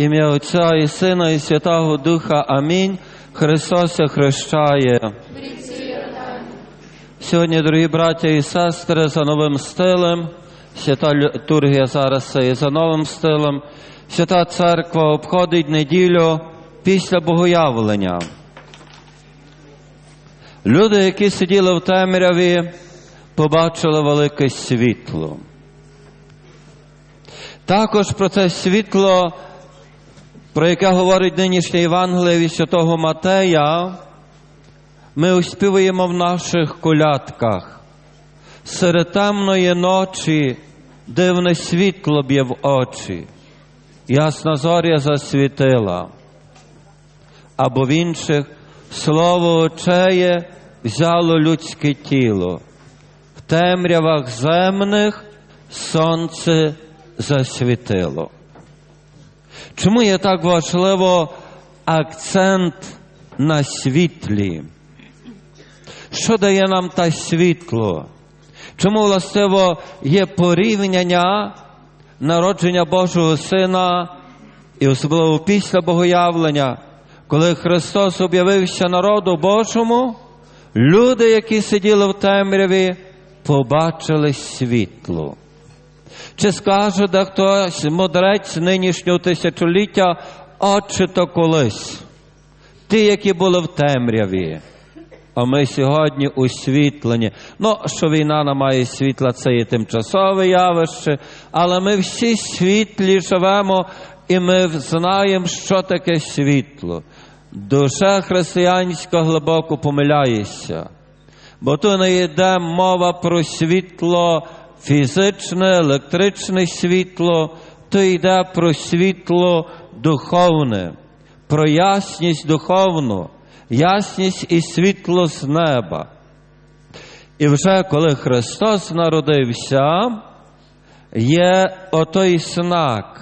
Ім'я Отця і Сина, і Святого Духа. Амінь. Христос хрещає. Сьогодні, дорогі браття і сестри, за новим стилем, свята літургія зараз є за новим стилем, свята церква обходить неділю після богоявлення. Люди, які сиділи в темряві, побачили велике світло. Також про це світло, про яке говорить нинішнє Євангеліє від Святого Матея, ми успіваємо в наших колядках. Серед темної ночі дивне світло б'є в очі, ясна зоря засвітила, або в інших слово очеє взяло людське тіло, в темрявах земних сонце засвітило. Чому є так важливо акцент на світлі? Що дає нам те світло? Чому властиво є порівняння народження Божого Сина і особливо після Богоявлення, коли Христос об'явився народу Божому, люди, які сиділи в темряві, побачили світло. Чи скаже де хтось мудрець нинішнього тисячоліття, отче то колись, ті, які були в темряві, а ми сьогодні освітлені. Ну, що війна не має світла, це є тимчасове явище, але ми всі світлі живемо і ми знаємо, що таке світло. Душа християнська глибоко помиляється, бо то не йде мова про світло фізичне, електричне світло, то йде про світло духовне, про ясність духовну, ясність і світло з неба. І вже коли Христос народився, є отой знак,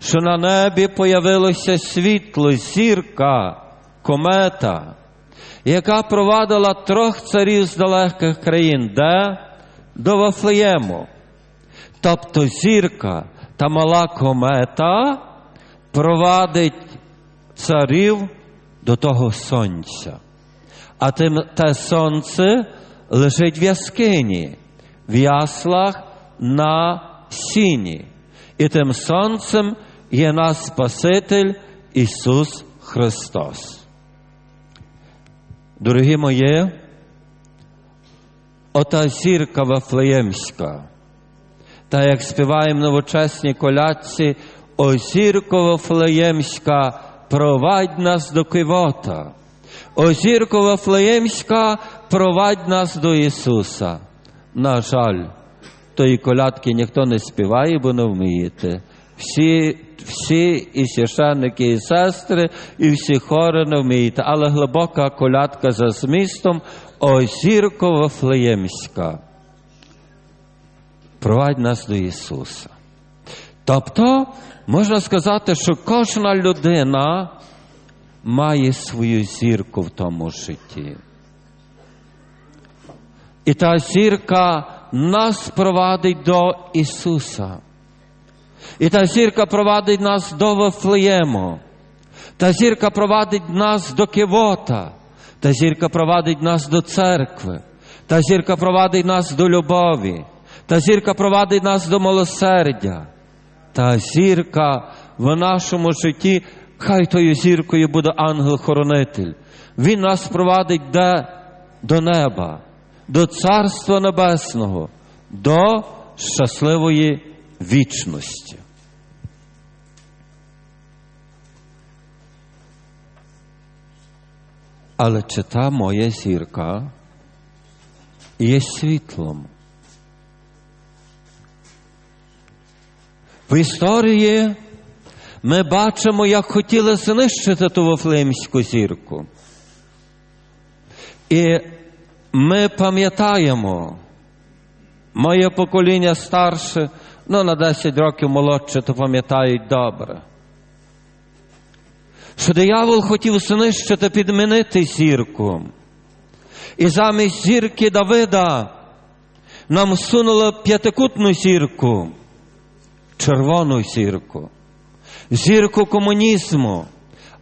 що на небі появилося світло, зірка, комета, яка провадила трьох царів з далеких країн, де до Вафлеєму. Тобто зірка та мала комета провадить царів до того сонця. А тим те сонце лежить в яскині, в яслах на сіні. І тим сонцем є наш Спаситель Ісус Христос. Дорогі мої, ота зірка Вафлеємська, та як співаємо новочесні колядці, о зірко Вафлеємська, провадь нас до Кивота. О зірко Вафлеємська, провадь нас до Ісуса. На жаль, тої колядки ніхто не співає, бо не вмієте. Всі, всі і священники, і сестри, і всі хори не вмієте, але глибока колядка за змістом О зірко Вафлеємська. Провадь нас до Ісуса. Тобто, можна сказати, що кожна людина має свою зірку в тому житті. І та зірка нас провадить до Ісуса. І та зірка провадить нас до Вифлеєму. Та зірка провадить нас до Кивота. Та зірка провадить нас до церкви. Та зірка провадить нас до любові. Та зірка провадить нас до милосердя. Та зірка в нашому житті, хай тою зіркою буде ангел-хоронитель. Він нас провадить де? до неба, до Царства Небесного, до щасливої вічності. Але чи та моя зірка є світлом? В історії ми бачимо, як хотіли знищити ту Вафлеємську зірку. І ми пам'ятаємо, моє покоління старше, ну на 10 років молодше, то пам'ятають добре. Що диявол хотів знищити, підмінити зірку. І замість зірки Давида нам сунули п'ятикутну зірку, червону зірку. зірку комунізму,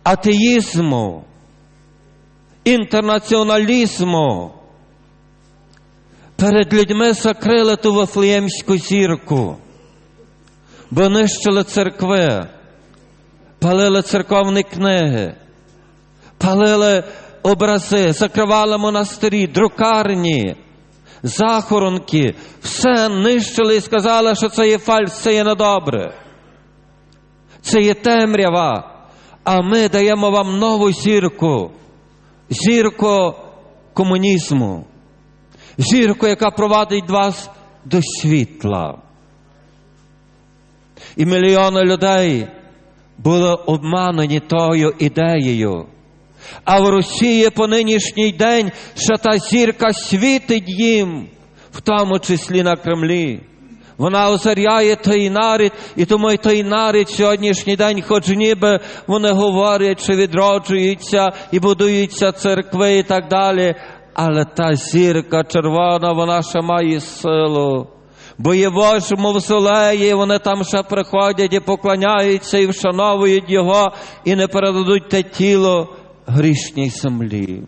атеїзму, інтернаціоналізму. Перед людьми закрили ту Вифлеємську зірку, бо нищили церкви, палили церковні книги, палили образи, закривали монастирі, друкарні, захоронки, все нищили і сказали, що це є фальс, це є недобре. Це є темрява. А ми даємо вам нову зірку, зірку комунізму, зірку, яка провадить вас до світла. І мільйони людей були обманені тою ідеєю. А в Росії по нинішній день ще та зірка світить їм, в тому числі на Кремлі. Вона озаряє той нарід, і тому й той нарід сьогоднішній день, хоч ніби вони говорять, що відроджуються і будуються церкви і так далі. Але та зірка червона, вона ще має силу. Бо Божі мавзолеї, вони там ще приходять і поклоняються, і вшановують його, і не передадуть те тіло грішній землі.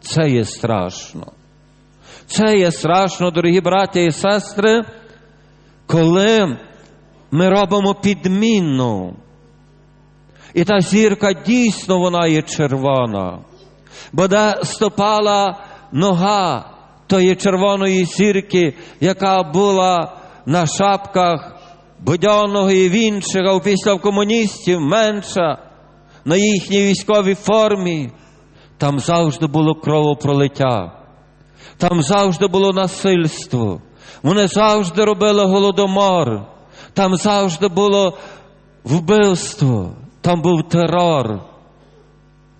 Це є страшно. Це є страшно, дорогі браті і сестри, коли ми робимо підмінну. І та зірка дійсно вона є червона, бо де стопала нога тої червоної зірки, яка була на шапках Будьонного і в інших, а після комуністів менша, на їхній військовій формі, там завжди було кровопролиття. Там завжди було насильство. Вони завжди робили голодомор. Там завжди було вбивство. Там був терор.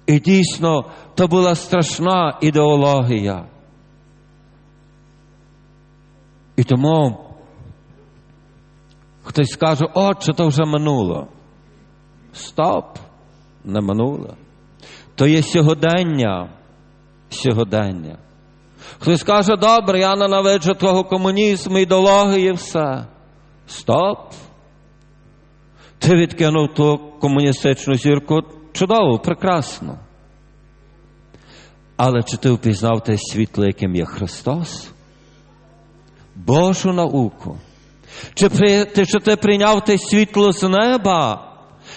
І дійсно, то була страшна ідеологія. І тому хтось скаже, отче, то вже минуло. Стоп, не минуло. То є сьогодення. Сьогодення. Хтось каже, добре, я ненавиджу твого комунізму, ідеології, все. Стоп. Ти відкинув ту комуністичну зірку чудово, прекрасно. Але чи ти впізнав те світло, яким є Христос? Божу науку. Чи, ти, чи ти прийняв те світло з неба?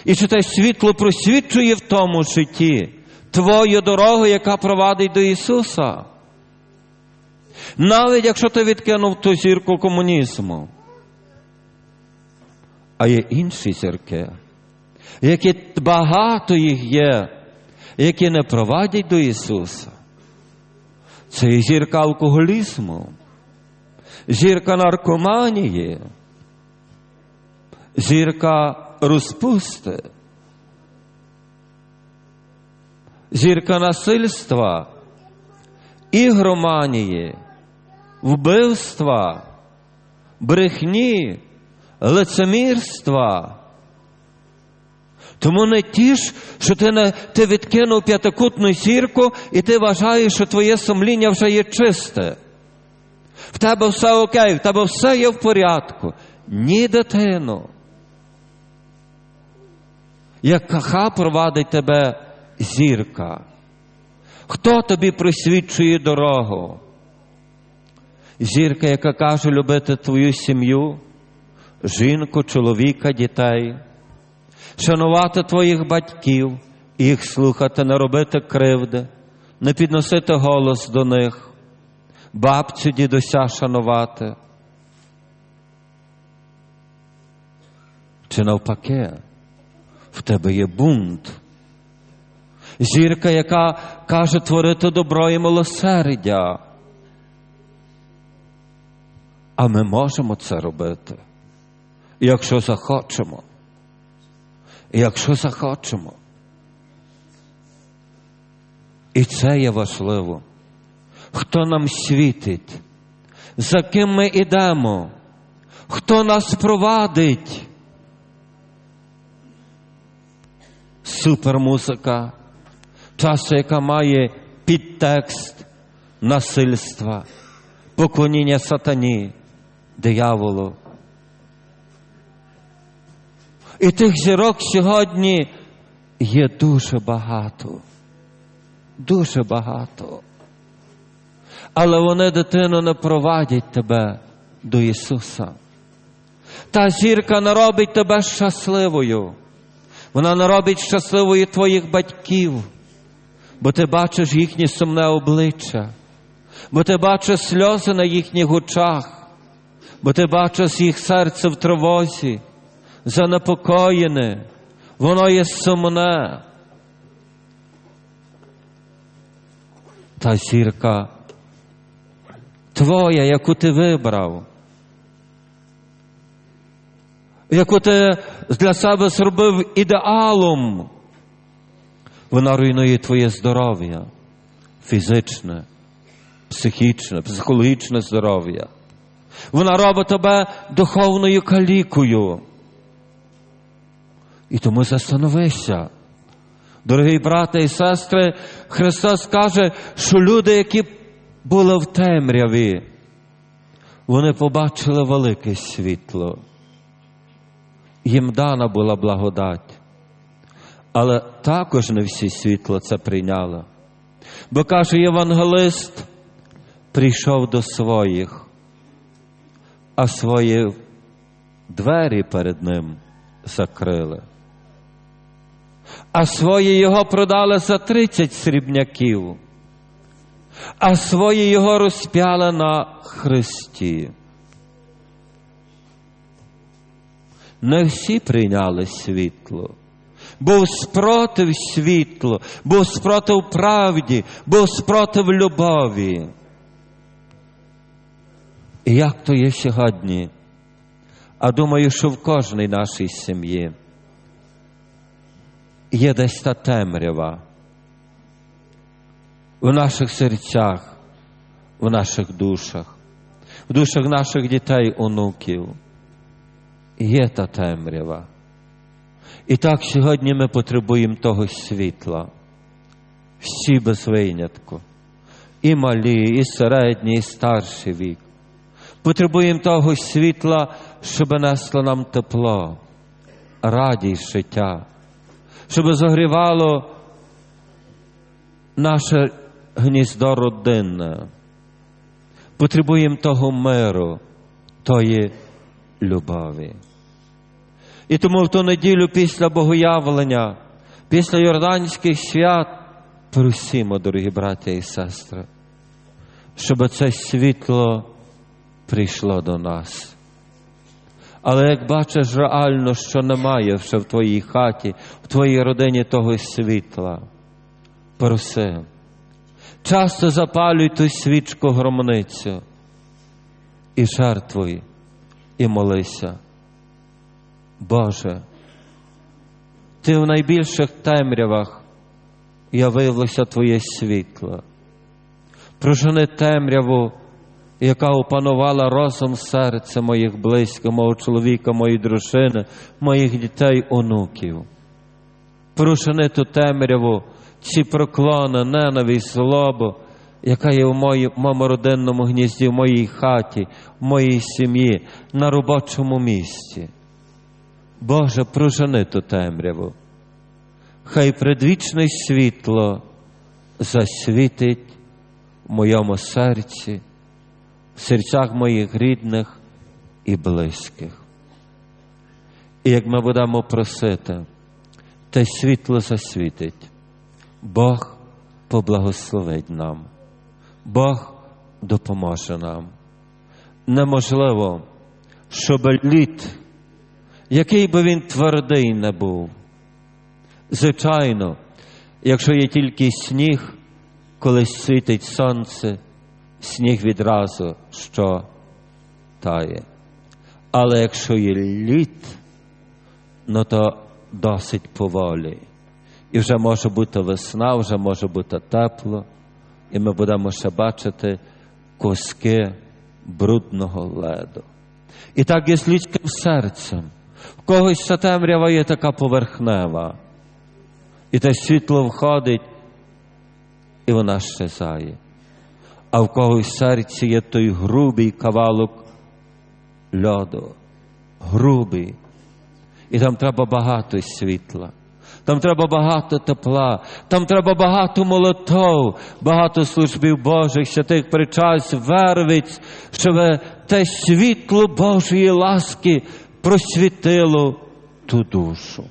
І чи те світло просвічує в тому житті твою дорогу, яка провадить до Ісуса? Навіть якщо ти відкинув ту зірку комунізму, а є інші зірки, які багато їх є, які не провадять до Ісуса. Це і зірка алкоголізму, зірка наркоманії, зірка розпусти, зірка насильства, ігроманії, вбивства, брехні, лицемірства. Тому не тіш, що ти, не, ти відкинув п'ятикутну зірку і ти вважаєш, що твоє сумління вже є чисте. В тебе все окей, в тебе все є в порядку. Ні, дитино. Як каха провадить тебе зірка. Хто тобі присвідчує дорогу? Зірка, яка каже любити твою сім'ю, жінку, чоловіка, дітей, шанувати твоїх батьків, їх слухати, не робити кривди, не підносити голос до них, бабцю, дідуся шанувати. Чи навпаки, в тебе є бунт. Зірка, яка каже творити добро і милосердя. А ми можемо це робити, якщо захочемо. Якщо захочемо. І це є важливо. Хто нам світить, за ким ми йдемо, хто нас провадить. Супермузика, часу, яка має підтекст насильства, поклоніння сатані, дияволу. І тих зірок сьогодні є дуже багато. Дуже багато. Але вони, дитино, не провадять тебе до Ісуса. Та зірка не робить тебе щасливою. Вона не робить щасливою твоїх батьків, бо ти бачиш їхнє сумне обличчя, бо ти бачиш сльози на їхніх очах, бо ти бачиш їх серце в тривозі, занепокоєне, воно є сумне. Та зірка твоя, яку ти вибрав, яку ти для себе зробив ідеалом, вона руйнує твоє здоров'я, фізичне, психічне, психологічне здоров'я. Вона робить тебе духовною калікою. І тому застановися. Дорогі брати і сестри, Христос каже, що люди, які були в темряві, вони побачили велике світло. Їм дана була благодать. Але також не всі світло це прийняли. Бо каже євангелист, прийшов до своїх, а свої двері перед ним закрили. А свої його продали за тридцять срібняків, а свої його розп'яли на хресті. Не всі прийняли світло. Був спротив світлу, був спротив правді, був спротив любові. І як то є сьогодні? А думаю, що в кожній нашій сім'ї є десь та темрява в наших серцях, в наших душах, в душах наших дітей, онуків. Є та темрява. І так сьогодні ми потребуємо того світла, всі без винятку, і малі, і середні, і старший вік. Потребуємо того світла, щоб несло нам тепло, радість життя, щоб загрівало наше гніздо родинне. Потребуємо того миру, тої любові. І тому в ту неділю після Богоявлення, після Йорданських свят, просимо, дорогі браття і сестри, щоб це світло прийшло до нас. Але як бачиш реально, що немає вже в твоїй хаті, в твоїй родині того світла, проси. Часто запалюй ту свічку громницю і жертвуй, і молися. Боже, Ти в найбільших темрявах явилося Твоє світло. Прожени темряву, яка опанувала розум серця моїх близьких, мого чоловіка, моєї дружини, моїх дітей, онуків. Прожени ту темряву, ці проклони, ненависть, злобу, яка є в моєму родинному гнізді, в моїй хаті, в моїй сім'ї, на робочому місці. Боже, прожени ту темряву. Хай предвічне світло засвітить в моєму серці, в серцях моїх рідних і близьких. І як ми будемо просити, те світло засвітить, Бог поблагословить нам, Бог допоможе нам. Неможливо, щоб лід який би він твердий не був. Звичайно, якщо є тільки сніг, коли світить сонце, сніг відразу що тає. Але якщо є лід, ну то досить поволі. І вже може бути весна, вже може бути тепло, і ми будемо ще бачити куски брудного леду. І так є з людським серцем. В когось ця темрява є така поверхнева, і те світло входить, і вона щезає. А в когось серці є той грубий кавалок льоду, грубий. І там треба багато світла. Там треба багато тепла, там треба багато молотов, багато службів Божих, святих причас, вервиць, щоб те світло Божої ласки просвітило ту душу.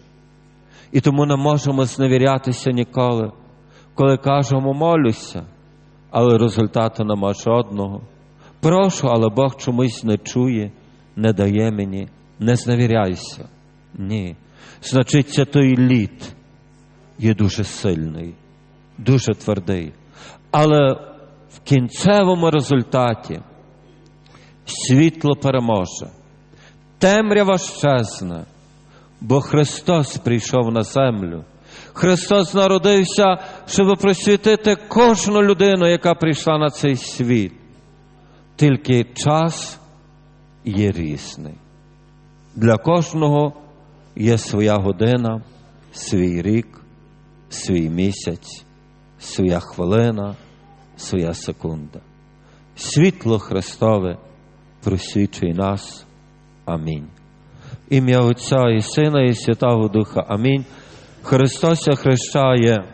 І тому не можемо зневірятися ніколи, коли кажемо молюся, але результату нема жодного. Прошу, але Бог чомусь не чує, не дає мені, не зневіряйся. Ні. Значить, це той лід є дуже сильний, дуже твердий. Але в кінцевому результаті світло переможе, темрява щезне, бо Христос прийшов на землю. Христос народився, щоб просвітити кожну людину, яка прийшла на цей світ. Тільки час є різний. Для кожного є своя година, свій рік, свій місяць, своя хвилина, своя секунда. Світло Христове просвічує нас. Амінь. Ім'я Отця і Сина, і Святого Духа. Амінь. Христос хрещає